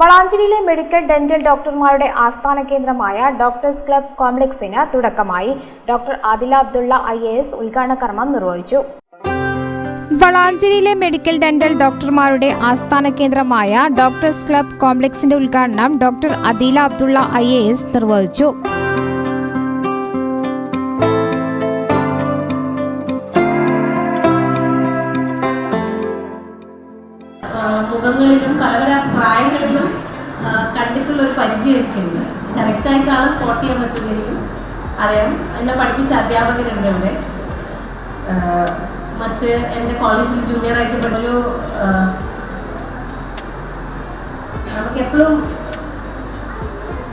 വളാഞ്ചേരിയിലെ medical dental ഡോക്ടർമാരുടെ ആസ്ഥാന കേന്ദ്രമായ ഡോക്ടേഴ്സ് ക്ലബ് കോംപ്ലക്സിന് തുടക്കമായി. Doctor Adila Abdulla I A S ഉദ്ഘാടന കർമ്മം നിർവഹിച്ചു. വളാഞ്ചേരിയിലെ മെഡിക്കൽ ഡെന്റൽ ഡോക്ടർമാരുടെ ആസ്ഥാന കേന്ദ്രമായ ഡോക്ടേഴ്സ് ക്ലബ് കോംപ്ലക്സിന്റെ ഉദ്ഘാടനം doctor Adeela Abdulla I A S നിർവഹിച്ചു. മുഖങ്ങളിലും പല പല പ്രായങ്ങളിലും കണ്ടിട്ടുള്ള ഒരു പരിചയം എനിക്കുണ്ട് കറക്റ്റായിട്ട് സ്പോട്ട് ചെയ്യാൻ പറ്റുമെങ്കിലും അറിയാം. എന്നെ പഠിപ്പിച്ച അധ്യാപകരുണ്ട് ഇവിടെ. ആ, മറ്റ് എന്റെ കോളേജിൽ ജൂനിയർ ആയിട്ട് പെട്ടൊരു നമുക്ക് എപ്പോഴും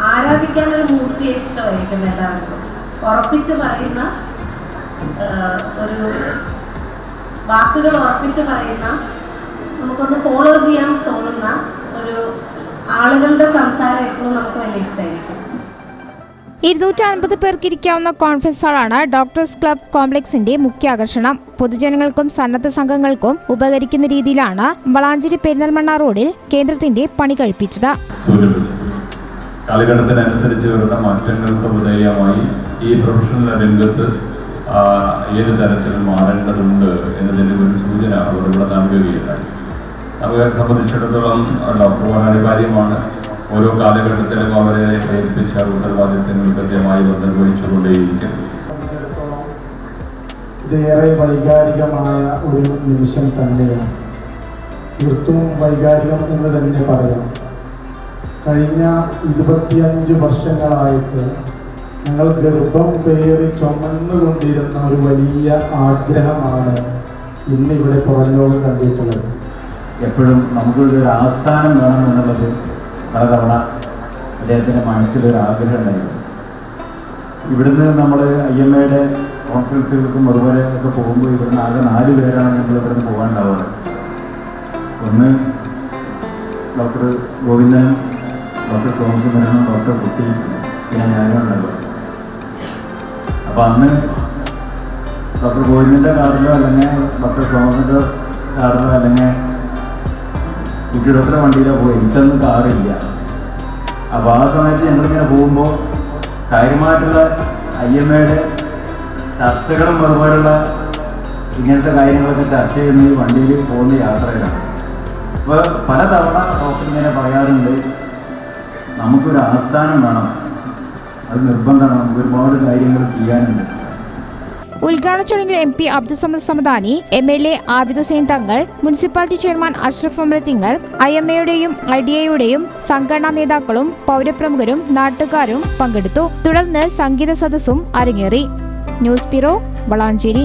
ആരാധിക്കാൻ ഒരു മൂർത്തിയെ ഇഷ്ടമായിരിക്കും എല്ലാവർക്കും. ഉറപ്പിച്ച് പറയുന്ന ഒരു വാക്കുകൾ ഉറപ്പിച്ച് പറയുന്ന നമുക്കൊന്ന് ഫോളോ ചെയ്യാൻ തോന്നുന്ന ഒരു ആളുകളുടെ സംസാരം എപ്പോഴും നമുക്ക് വലിയ ഇഷ്ടമായിരിക്കും. ഇരുന്നൂറ്റി അൻപത് പേർക്ക് ഇരിക്കാവുന്ന കോൺഫറൻസ് ഹാളാണ് ഡോക്ടേഴ്സ് ക്ലബ് കോംപ്ലക്സിന്റെ മുഖ്യ ആകർഷണം. പൊതുജനങ്ങൾക്കും സന്നദ്ധ സംഘങ്ങൾക്കും ഉപകരിക്കുന്ന രീതിയിലാണ് വളാഞ്ചേരി പെരിന്തൽമണ്ണ റോഡിൽ കേന്ദ്രത്തിന്റെ പണി കഴിപ്പിച്ചത്. കാലഘട്ടത്തിനനുസരിച്ച് വരുന്ന മാറ്റങ്ങൾക്ക് വിധേയമായി ഈ പ്രൊഫഷണൽ രംഗത്ത് ഏത് തരത്തിൽ മാറേണ്ടതുണ്ട് എന്നതിന്റെ ഒരു സൂചന അവരിവിടെ നൽകുകയുണ്ടായി. അവരെ സംബന്ധിച്ചിടത്തോളം ഡോക്ടർമാർ അനിവാര്യമാണ് ഓരോ കാലഘട്ടത്തിലും അവരെ പ്രേരിപ്പിച്ച ഉത്തരവാദിത്തങ്ങൾ കൃത്യമായി ബന്ധം സംബന്ധിച്ചിടത്തോളം ഇതേറെ വൈകാരികമായ ഒരു നിമിഷം തന്നെയാണ്. തീർത്തും വൈകാരികം എന്ന് തന്നെ പറയാം. കഴിഞ്ഞ ഇരുപത്തിയഞ്ച് വർഷങ്ങളായിട്ട് ഞങ്ങൾ ഗർഭം പേറി ചുമന്നുകൊണ്ടിരുന്ന ഒരു വലിയ ആഗ്രഹമാണ് ഇന്ന് ഇവിടെ പുറംലോകം കണ്ടിട്ടുള്ളത്. എപ്പോഴും നമുക്കൊരു ആസ്ഥാനം വേണം എന്നുള്ളത് പല തവണ അദ്ദേഹത്തിന്റെ മനസ്സിലൊരു ആഗ്രഹം ഉണ്ടായിരുന്നു ഇവിടുന്ന് നമ്മൾ ഐ എം എയുടെ കോൺഫറൻസുകൾക്കും അതുപോലെ ഒക്കെ പോകുമ്പോൾ ഇവിടുന്ന് ആകെ നാല് പേരാണ് നമ്മൾ ഇവിടുന്ന് പോകാനുണ്ടാവുക. ഒന്ന് ഡോക്ടർ ഗോവിന്ദനും ഡോക്ടർ സോമസുന്ദരനും ഡോക്ടർ കുട്ടി പിന്നെ ഞാനും ഉണ്ടാവുക അപ്പോൾ അന്ന് ഡോക്ടർ ഗോവിന്ദന്റെ കാറിലോ അല്ലെങ്കിൽ ഡോക്ടർ സോമന്റെ കാറിലോ അല്ലെങ്കിൽ കുട്ടിയുടെ വണ്ടിയിലോ പോയി. എനിക്കൊന്നും കാറില്ല. അപ്പോൾ ആ സമയത്ത് ഞങ്ങളിങ്ങനെ പോകുമ്പോൾ കാര്യമായിട്ടുള്ള ഐ എം എയുടെ ചർച്ചകളും അതുപോലുള്ള ഇങ്ങനത്തെ കാര്യങ്ങളൊക്കെ ചർച്ച ചെയ്യുന്ന ഈ വണ്ടിയിൽ പോകുന്ന യാത്രയിലാണ്. അപ്പോൾ പലതവണ ഡോക്ടർ ഇങ്ങനെ പറയാറുണ്ട് നമുക്കൊരു ആസ്ഥാനം വേണം. കാര്യങ്ങൾ ഉദ്ഘാടന ചടങ്ങിൽ M P Abdussamad Samadani M L A Abid Hussain Thangal municipality chairman Ashraf അമൃതിങ്ങൾ I M എയുടെയും ഐ ഡി എയുടെയും സംഘടനാ നേതാക്കളും പൗരപ്രമുഖരും നാട്ടുകാരും പങ്കെടുത്തു. തുടർന്ന് സംഗീത സദസ്സും അരങ്ങേറി. News bureau Valanchery.